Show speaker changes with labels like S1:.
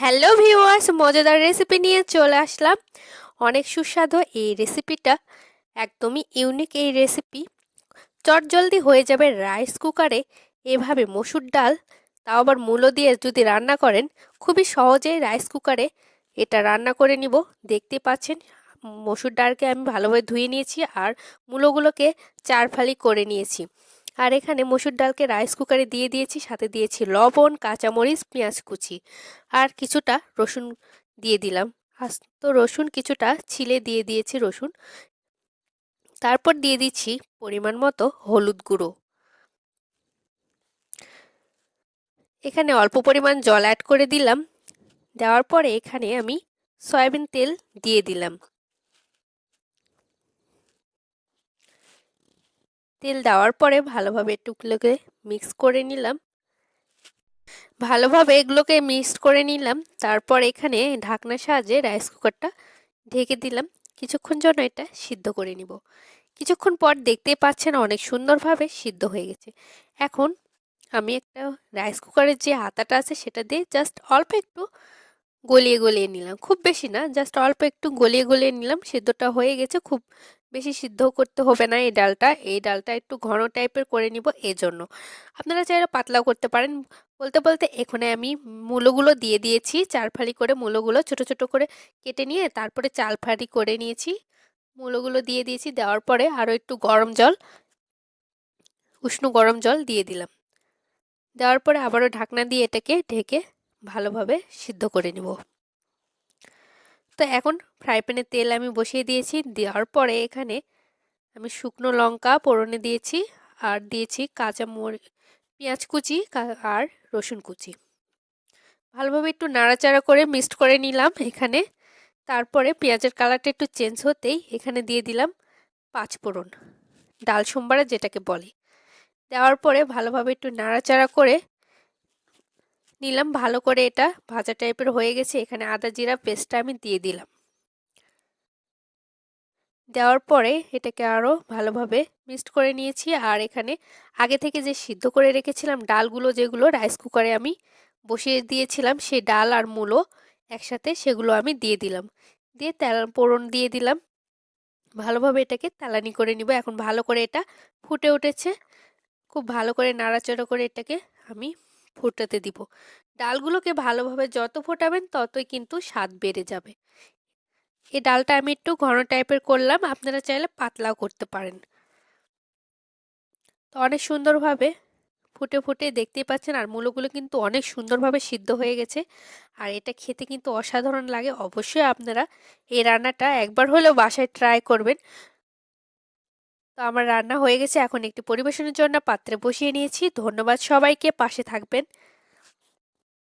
S1: Hello viewers মজাদার recipe নিয়ে চলে আসলাম। অনেক সুস্বাদু এই রেসিপিটা একদমই ইউনিক এই রেসিপি চটজলদি হয়ে যাবে রাইস কুকারে এভাবে মসুর ডাল, তাও আবার মূলো দিয়ে যদি রান্না করেন, খুবই সহজেই রাইস কুকারে এটা রান্না করে নিব। দেখতে পাচ্ছেন, মসুর ডালকে আমি ভালোভাবে ধুয়ে নিয়েছি আর মূলোগুলোকে চার ফালি করে নিয়েছি। আর এখানে মসুর ডালকে রাইস কুকারে দিয়ে দিয়েছি, সাথে দিয়েছি লবণ, কাঁচামরিচ, পেঁয়াজ কুচি। আর কিছুটা রসুন দিয়ে দিলাম। তো রসুন, কিছুটা ছিলে দিয়ে দিয়েছি রসুন। তারপর দিয়ে দিচ্ছি পরিমাণ মতো হলুদ গুঁড়ো। এখানে অল্প পরিমাণ জল অ্যাড করে দিলাম। দেওয়ার পরে এখানে আমি সয়াবিন তেল দিয়ে দিলাম। তেল দেওয়ার পরে ভালোভাবে টুকলোকে মিক্স করে নিলাম। ভালোভাবে এগুলোকে মিক্স করে নিলাম। তারপর এখানে ঢাকনার সাহায্যে রাইস কুকারটা ঢেকে দিলাম। কিছুক্ষণ জন্য এটা সিদ্ধ করে নিব। কিছুক্ষণ পর দেখতে পাচ্ছেন অনেক সুন্দরভাবে সিদ্ধ হয়ে গেছে। এখন আমি একটা রাইস কুকারের যে হাতাটা আছে সেটা দিয়ে জাস্ট অল্প একটু গলিয়ে গলিয়ে নিলাম। খুব বেশি না জাস্ট অল্প একটু গলিয়ে গলিয়ে নিলাম। সিদ্ধটা হয়ে গেছে। খুব বেশি সিদ্ধ করতে হবে না এই ডালটা। এই ডালটা একটু ঘন টাইপের করে নিব এজন্য। আপনারা চাইলে পাতলাও করতে পারেন। বলতে বলতে এখানে আমি মূলোগুলো দিয়ে দিয়েছি। চার ফালি করে মূলোগুলো ছোট ছোট করে কেটে নিয়ে তারপরে চাল ফালি করে নিয়েছি। মূলোগুলো দিয়ে দিয়েছি। দেওয়ার পরে আরও একটু গরম জল, উষ্ণ গরম জল দিয়ে দিলাম। দেওয়ার পরে আবারও ঢাকনা দিয়ে এটাকে ঢেকে ভালোভাবে সিদ্ধ করে নেব। তো এখন ফ্রাই প্যানে তেল আমি বসিয়ে দিয়েছি। দেওয়ার পরে এখানে আমি শুকনো লঙ্কা পোড়নে দিয়েছি আর দিয়েছি কাঁচা মরিচ পেঁয়াজ কুচি আর রসুন কুচি। ভালোভাবে একটু নাড়াচাড়া করে মিক্সড করে নিলাম এখানে। তারপরে পেঁয়াজের কালারটা একটু চেঞ্জ হতেই এখানে দিয়ে দিলাম পাঁচ ফোড়ন, ডাল সোমবারে যেটাকে বলে। দেওয়ার পরে ভালোভাবে একটু নাড়াচাড়া করে নিলাম, ভালো করে এটা ভাজা টাইপের হয়ে গেছে, এখানে আদা জিরা পেস্টটা আমি দিয়ে দিলাম। দেওয়ার পরে এটাকে আরও ভালোভাবে মিক্সড করে নিয়েছি, আর এখানে আগে থেকে যে সিদ্ধ করে রেখেছিলাম ডালগুলো যেগুলো রাইস কুকারে আমি বসিয়ে দিয়েছিলাম সেই ডাল আর মূলো একসাথে সেগুলো আমি দিয়ে দিলাম। দিয়ে তেল পোড়ন দিয়ে দিলাম। ভালোভাবে এটাকে তেলানি করে নিব। এখন ভালো করে এটা ফুটে উঠেছে। খুব ভালো করে নাড়াচাড়া করে এটাকে আমি ফুটাতে দিব। ডালগুলোকে ভালোভাবে যত ফোটাবেন ততই কিন্তু স্বাদ বেড়ে যাবে। এই ডালটা আমি একটু ঘন টাইপের করলাম, আপনারা চাইলে পাতলাও করতে পারেন। তো অনেক সুন্দরভাবে ফুটে ফুটে দেখতেই পাচ্ছেন, আর মূলগুলো কিন্তু অনেক সুন্দরভাবে সিদ্ধ হয়ে গেছে। আর এটা খেতে কিন্তু অসাধারণ লাগে। অবশ্যই আপনারা এই রান্নাটা একবার হলেও বাসায় ট্রাই করবেন। তো আমার রান্না হয়ে গেছে। এখন একটি পরিবেশনের জন্য পাত্রে বসিয়ে নিয়েছি। ধন্যবাদ সবাইকে। পাশে থাকবেন।